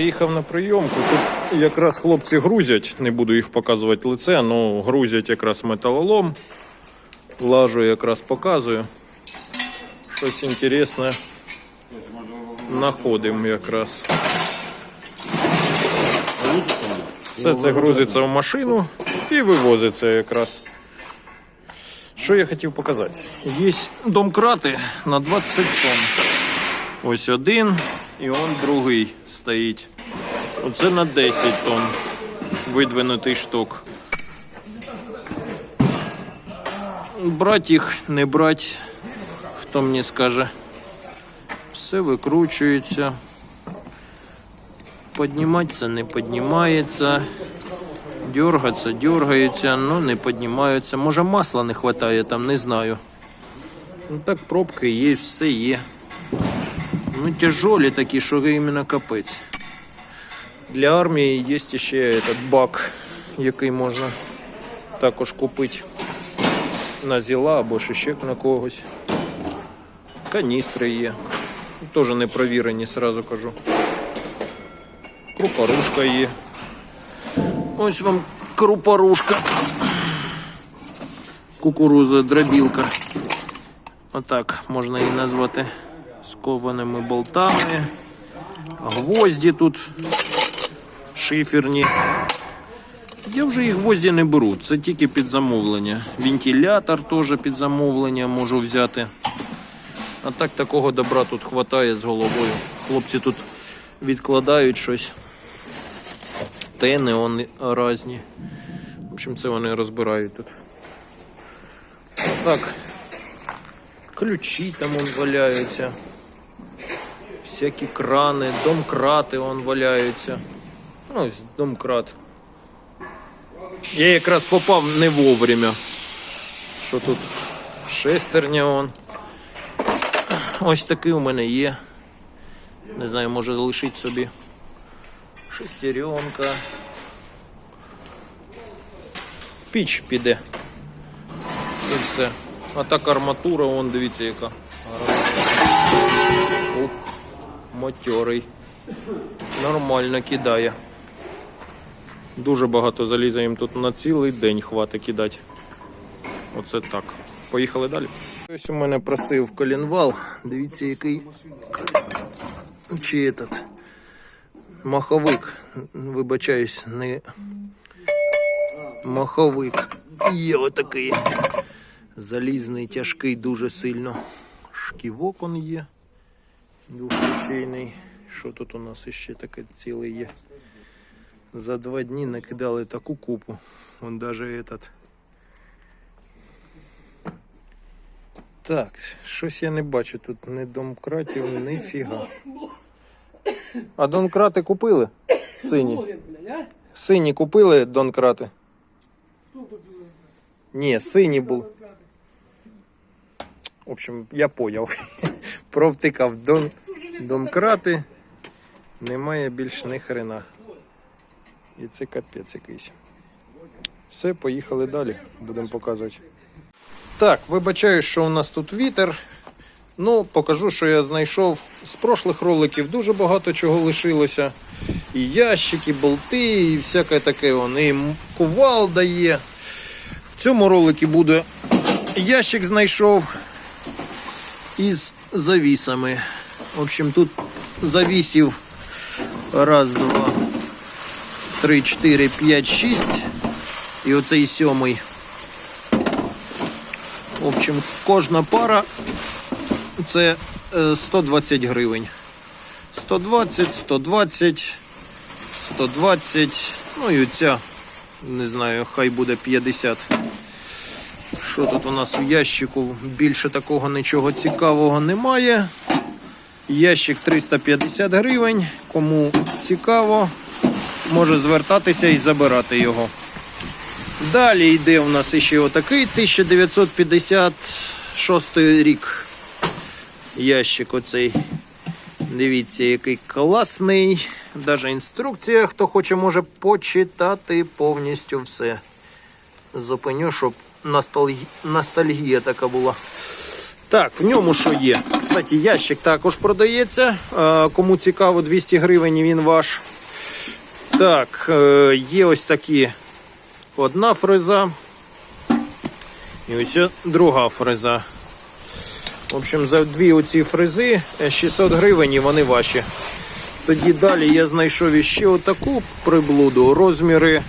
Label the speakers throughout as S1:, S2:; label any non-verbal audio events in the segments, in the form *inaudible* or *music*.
S1: Заїхав на прийомку. Тут якраз хлопці грузять, не буду їх показувати лице, але грузять якраз металолом. Лажу якраз показую. Щось інтересне знаходимо якраз. Все це грузиться в машину і вивозиться якраз. Що я хотів показати? Є домкрати на 20 тонн. Ось один і он другий стоїть. Оце на 10 тонн видвинутий шток. Брать їх, не брать, хто мені скаже. Все викручується. Підніматися не піднімається. Дергаться, дергається, але не піднімаються. Може масла не вистачає там, не знаю. Ну так пробки є, все є. Ну, тяжолі такі, що іменно. Для армії є ще этот бак, який можна також купити на зіла або ще на когось. Каністри є. Теж не провірені, сразу кажу. Крупорушка є. Ось вам крупорушка. Кукуруза, дробілка. Отак можна її назвати з кованими болтами. Гвозді тут шиферні. Я вже і гвозді не беру, це тільки під замовлення. Вентилятор теж під замовлення можу взяти. А так такого добра тут хватає з головою. Хлопці тут відкладають щось. Тени вони різні. В общем, це вони розбирають тут. Так. Ключі там вон валяються. Всякі крани, домкрати вон валяються. Ну, ось домкрат. Я якраз попав не вовремя. Що тут шестерня вон. Ось такий у мене є. Не знаю, може залишити собі. Шестеренка. В піч піде. І все. А так арматура, вон дивіться яка. Ух, матьорий. Нормально кидає. Дуже багато заліза їм тут на цілий день хватить кидати. Оце так. Поїхали далі. Ось у мене просив колінвал. Дивіться, який чи этот маховик. Вибачаюсь, не маховик. Є отакий. Залізний, тяжкий дуже сильно. Шківок он є. Двохручейний. Що тут у нас іще таке ціле є? За два дні накидали таку купу. Вон даже этот. Так, щось я не бачу тут ні домкратів, ні фіга. А донкрати купили? Сині. Сині купили донкрати? Ні, сині були. В общем, я поняв. Провтикав дон, домкрати. Немає більш ні хрена. І це капець якийсь. Все, поїхали далі. Будемо показувати. Так, вибачаю, що у нас тут вітер. Ну, покажу, що я знайшов з прошлих роликів. Дуже багато чого лишилося. І ящики, болти, і всяке таке. Он, і кувалда є. В цьому ролику буде ящик знайшов із завісами. В общем, тут завісів раз, два, три, чотири, п'ять, шість. І оцей сьомий. В общем, кожна пара це е, 120 гривень. 120, 120, 120, ну і оця, не знаю, хай буде 50. Що тут у нас у ящику? Більше такого нічого цікавого немає. Ящик 350 гривень. Кому цікаво, може звертатися і забирати його. Далі йде у нас ще отакий 1956 рік. Ящик оцей. Дивіться, який класний. Даже інструкція, хто хоче, може почитати повністю все. Зупиню, щоб ностальгі... ностальгія така була. Так, в ньому що є? Кстати, ящик також продається. Е, Кому цікаво, 200 гривень він ваш. Так, е, є ось такі одна фреза. І ось друга фреза. В общем, за дві оці фрези е, 600 гривень і вони ваші. Тоді далі я знайшов іще отаку приблуду. Розміри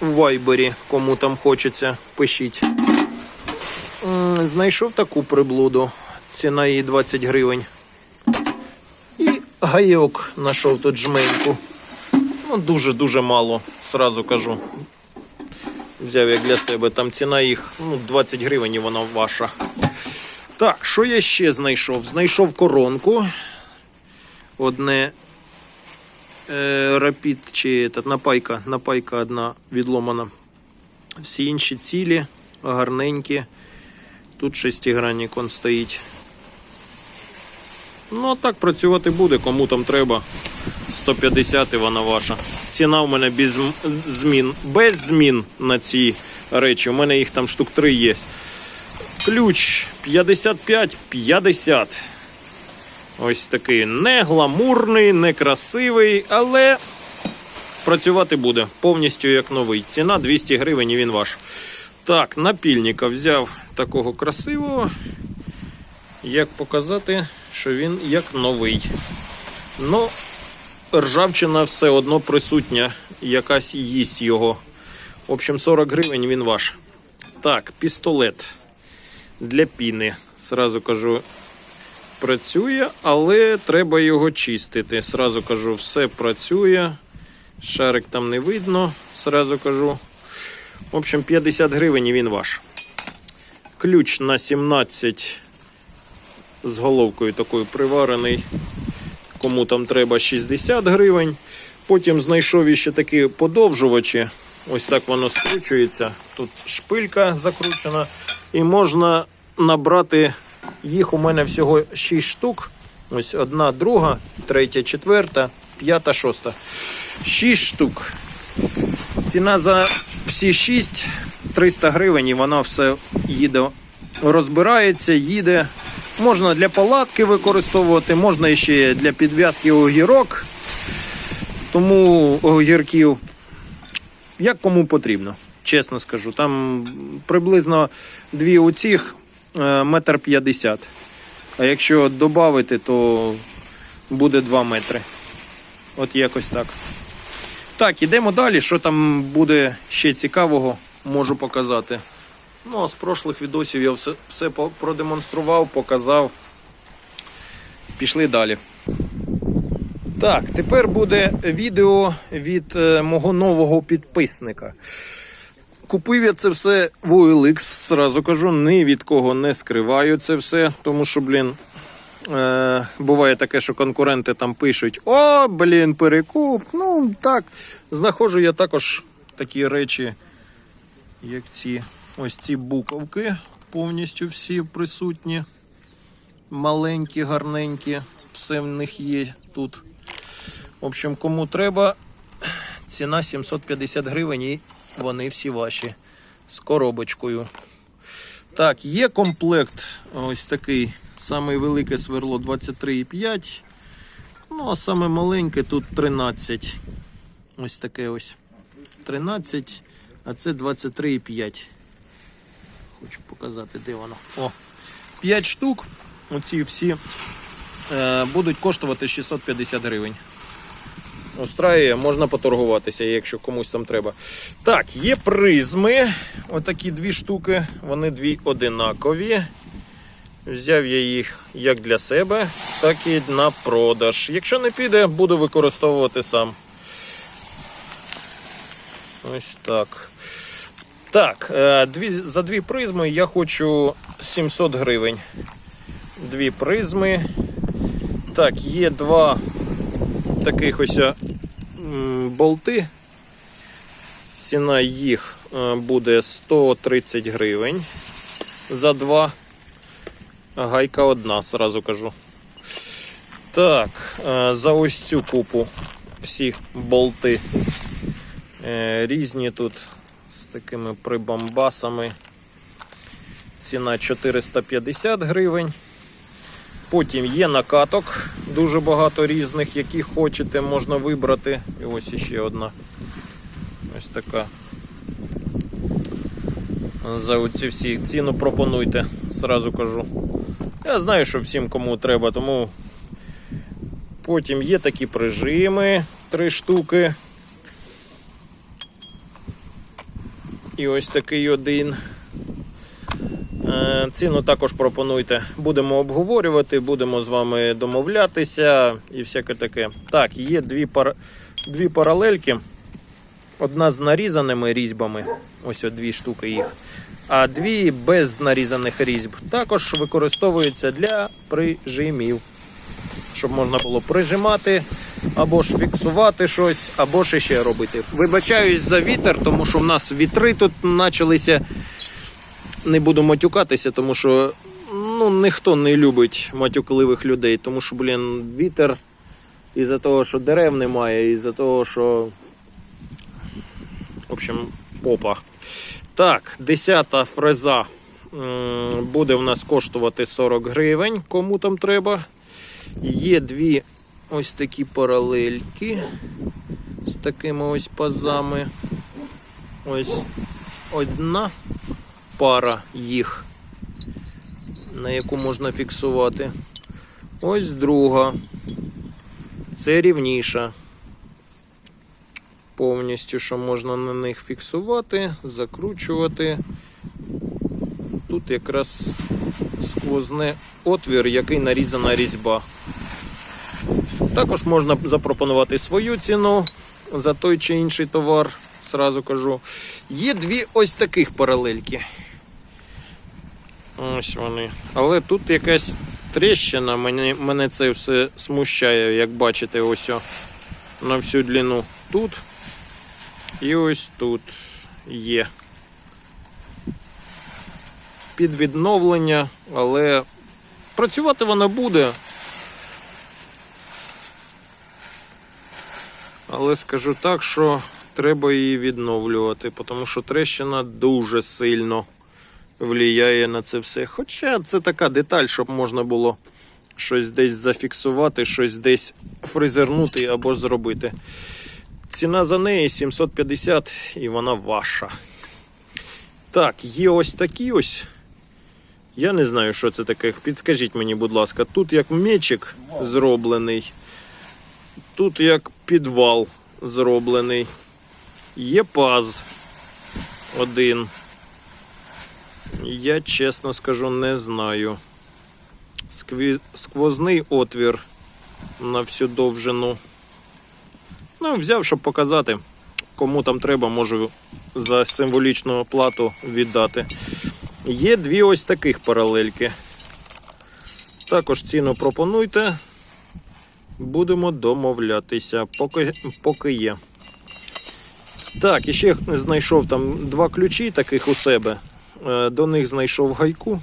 S1: в вайбері, кому там хочеться, пишіть. Знайшов таку приблуду. Ціна її 20 гривень. І гайок знайшов тут жменьку. Ну, дуже-дуже мало, сразу кажу. Взяв як для себе. Там ціна їх ну, 20 гривень і вона ваша. Так, що я ще знайшов? Знайшов коронку. Одне рапід чи та, напайка, напайка одна відломана. Всі інші цілі, гарненькі. Тут шестигранник он стоїть. Ну, так працювати буде, кому там треба. 150 і вона ваша. Ціна в мене без змін. Без змін на ці речі. У мене їх там штук 3 є. Ключ 55-50. Ось такий не гламурний, не але працювати буде повністю як новий. Ціна 200 гривень і він ваш. Так, напільника взяв такого красивого. Як показати, що він як новий. Ну, ржавчина все одно присутня, якась їсть його. В общем, 40 гривень він ваш. Так, пістолет для піни. Сразу кажу, працює, але треба його чистити. Сразу кажу, все працює. Шарик там не видно, сразу кажу. В общем, 50 гривень і він ваш. Ключ на 17 з головкою такою приварений. Кому там треба 60 гривень. Потім знайшов іще такі подовжувачі. Ось так воно скручується. Тут шпилька закручена. І можна набрати їх у мене всього 6 штук. Ось одна, друга, третя, четверта, п'ята, шоста. 6 штук. Ціна за всі 6 300 гривень, і вона все їде, розбирається, їде. Можна для палатки використовувати, можна ще для підв'язки огірок. Тому огірків, як кому потрібно, чесно скажу. Там приблизно дві оцих е, метр п'ятдесят. А якщо додати, то буде 2 метри. От якось так. Так, ідемо далі. Що там буде ще цікавого, можу показати. Ну, а з прошлих відосів я все, все продемонстрував, показав. Пішли далі. Так, тепер буде відео від е, мого нового підписника. Купив я це все в OLX, зразу кажу, ні від кого не скриваю це все, тому що, блін, е, буває таке, що конкуренти там пишуть: О, блін, перекуп. Ну, так, знаходжу я також такі речі, як ці ось ці буковки, повністю всі присутні. Маленькі, гарненькі, все в них є тут. В общем, кому треба, ціна 750 гривень і вони всі ваші з коробочкою. Так, є комплект ось такий. Саме велике сверло 23,5. Ну, а саме маленьке тут 13. Ось таке ось. 13, а це 23,5. Хочу показати, де воно. О, 5 штук. Оці всі е, будуть коштувати 650 гривень. Устраює, можна поторгуватися, якщо комусь там треба. Так, є призми. Отакі дві штуки. Вони дві одинакові. Взяв я їх як для себе, так і на продаж. Якщо не піде, буду використовувати сам. Ось так. Так, е, за дві призми я хочу 700 гривень. Дві призми. Так, є два таких ось е, болти. Ціна їх е, буде 130 гривень за два. Гайка одна, сразу кажу. Так, е, за ось цю купу всі болти е, різні тут з такими прибамбасами. Ціна 450 гривень. Потім є накаток, дуже багато різних, які хочете, можна вибрати. І ось іще одна. Ось така. За оці всі ціну пропонуйте, зразу кажу. Я знаю, що всім кому треба, тому потім є такі прижими, три штуки. І ось такий один. Е, Ціну також пропонуйте. Будемо обговорювати, будемо з вами домовлятися і всяке таке. Так, є дві, пар... дві паралельки. Одна з нарізаними різьбами. Ось дві штуки їх. А дві без нарізаних різьб. Також використовуються для прижимів. Щоб можна було прижимати, або ж фіксувати щось, або ж ще робити. Вибачаюсь за вітер, тому що в нас вітри тут почалися не буду матюкатися, тому що ну, ніхто не любить матюкливих людей, тому що, блін, вітер із-за того, що дерев немає, із-за того, що. В общем, попа. Так, 10 фреза буде в нас коштувати 40 гривень, кому там треба. Є дві ось такі паралельки з такими ось пазами. Ось одна пара їх, на яку можна фіксувати. Ось друга. Це рівніша. Повністю, що можна на них фіксувати, закручувати. Тут якраз сквозне отвір, який нарізана різьба. Також можна запропонувати свою ціну за той чи інший товар, сразу кажу. Є дві ось таких паралельки. Ось вони. Але тут якась тріщина, мене, мене це все смущає, як бачите, ось на всю длину. Тут і ось тут є. Під відновлення, але працювати вона буде. Але скажу так, що треба її відновлювати, тому що трещина дуже сильно впливає на це все. Хоча це така деталь, щоб можна було щось десь зафіксувати, щось десь фрезернути або зробити. Ціна за неї 750 і вона ваша. Так, є ось такі ось. Я не знаю, що це таке. Підскажіть мені, будь ласка, тут як мечик зроблений, тут як підвал зроблений. Є паз один. Я чесно скажу, не знаю. Скві... Сквозний отвір на всю довжину. Ну, взяв, щоб показати. Кому там треба, можу за символічну плату віддати. Є дві ось таких паралельки. Також ціну пропонуйте. Будемо домовлятися, поки, поки є. Так, і ще знайшов там два ключі таких у себе. Е, До них знайшов гайку.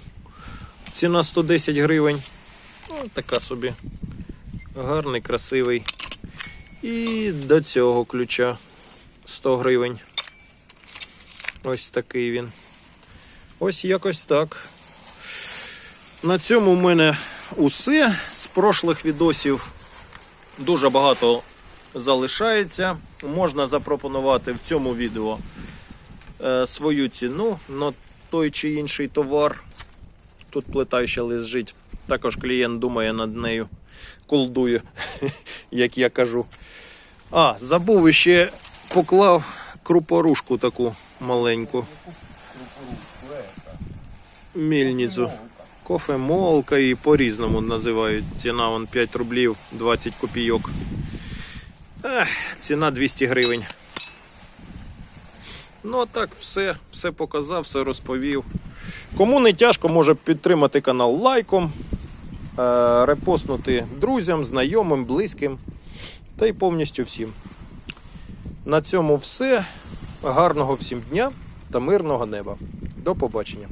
S1: Ціна 110 гривень. Ось така собі. Гарний, красивий. І до цього ключа 100 гривень. Ось такий він. Ось якось так. На цьому в мене усе. З прошлих відосів дуже багато залишається. Можна запропонувати в цьому відео е, свою ціну той чи інший товар. Тут плита ще лежить. Також клієнт думає над нею, колдує, *laughs* як я кажу. А, забув ще поклав крупорушку таку маленьку. Мільницю. Кофемолка і по-різному називають. Ціна вон 5 рублів 20 копійок. Ех, ціна 200 гривень. Ну а так, все, все показав, все розповів. Кому не тяжко, може підтримати канал лайком, е, репостнути друзям, знайомим, близьким та й повністю всім. На цьому все. Гарного всім дня та мирного неба. До побачення.